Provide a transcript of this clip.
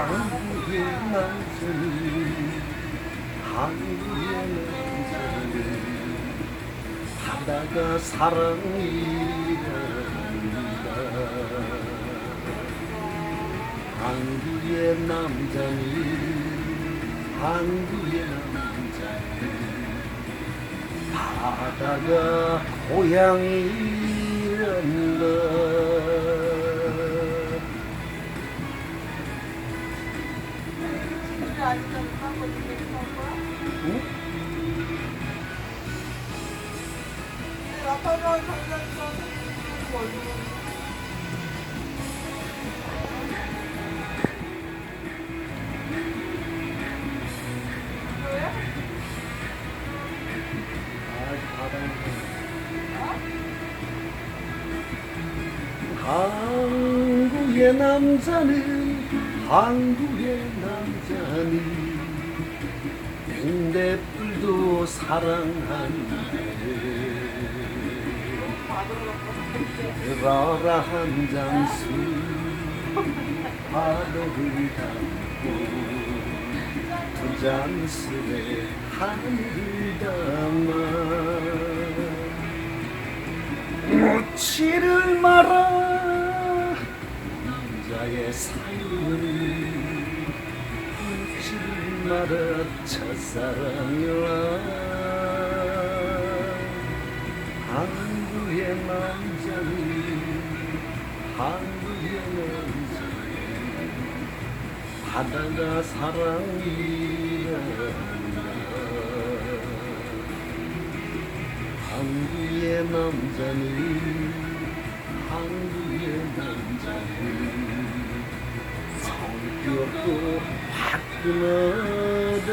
한국의 남자는 한국의 남자는 바다가 사랑이란다 한국의 남자는 한국의 남자는 바다가 고향이 한국의 남자는 한국의 남자는 맹대불도 사랑한대 들어라 한 잔 술 바다를 담고 두 잔 술에 하늘을 담아. 묻지를 마라 남자의 삶을 마라 첫사랑이라 한국의 남자는 한국의 남자는 바다가 사랑이란다 한국의 남자는 성격도 화끈하다